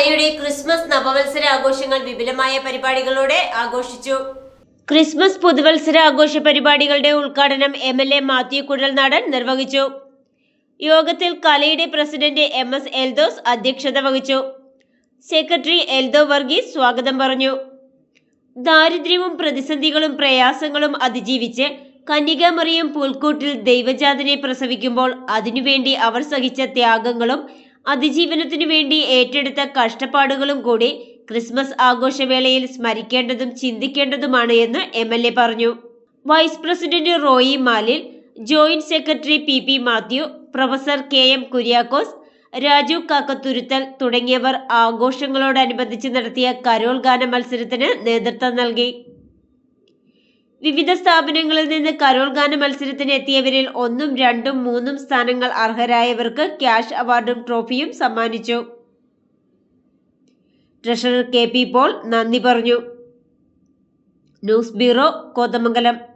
കലയുടെ ക്രിസ്മസ് നവവത്സര ആഘോഷങ്ങൾ വിപുലമായ പരിപാടികളോടെ ആഘോഷിച്ചു. ക്രിസ്മസ് പുതുവത്സര ആഘോഷ പരിപാടികളുടെ ഉദ്ഘാടനം M L A Mathew Kuzhalnadan നിർവഹിച്ചു. യോഗത്തിൽ കലയുടെ പ്രസിഡന്റ് എം എസ് എൽദോസ് അധ്യക്ഷത വഹിച്ചു. സെക്രട്ടറി എൽദോ വർഗീസ് സ്വാഗതം പറഞ്ഞു. ദാരിദ്ര്യവും പ്രതിസന്ധികളും പ്രയാസങ്ങളും അതിജീവിച്ച് കന്യകാമറിയം പുൽക്കൂട്ടിൽ ദൈവജാതനെ പ്രസവിക്കുമ്പോൾ അതിനുവേണ്ടി അവർ സഹിച്ച ത്യാഗങ്ങളും അതിജീവനത്തിനു വേണ്ടി ഏറ്റെടുത്ത കഷ്ടപ്പാടുകളും കൂടി ക്രിസ്മസ് ആഘോഷവേളയിൽ സ്മരിക്കേണ്ടതും ചിന്തിക്കേണ്ടതുമാണ് എന്ന് എം എൽ എ പറഞ്ഞു. Vice president Roy Malil joint secretary P P Mathew professor K M Kuriakose Raju Kakkathuruthal തുടങ്ങിയവർ ആഘോഷങ്ങളോടനുബന്ധിച്ച് നടത്തിയ കരോൾ ഗാന മത്സരത്തിന് നേതൃത്വം നൽകി. വിവിധ സ്ഥാപനങ്ങളിൽ നിന്ന് കരോൾ ഗാന മത്സരത്തിന് എത്തിയവരിൽ ഒന്നും രണ്ടും മൂന്നും സ്ഥാനങ്ങൾ അർഹരായവർക്ക് ക്യാഷ് അവാർഡും ട്രോഫിയും സമ്മാനിച്ചു. ട്രഷറർ കെ പി പോൾ നന്ദി പറഞ്ഞു. News bureau Kothamangalam.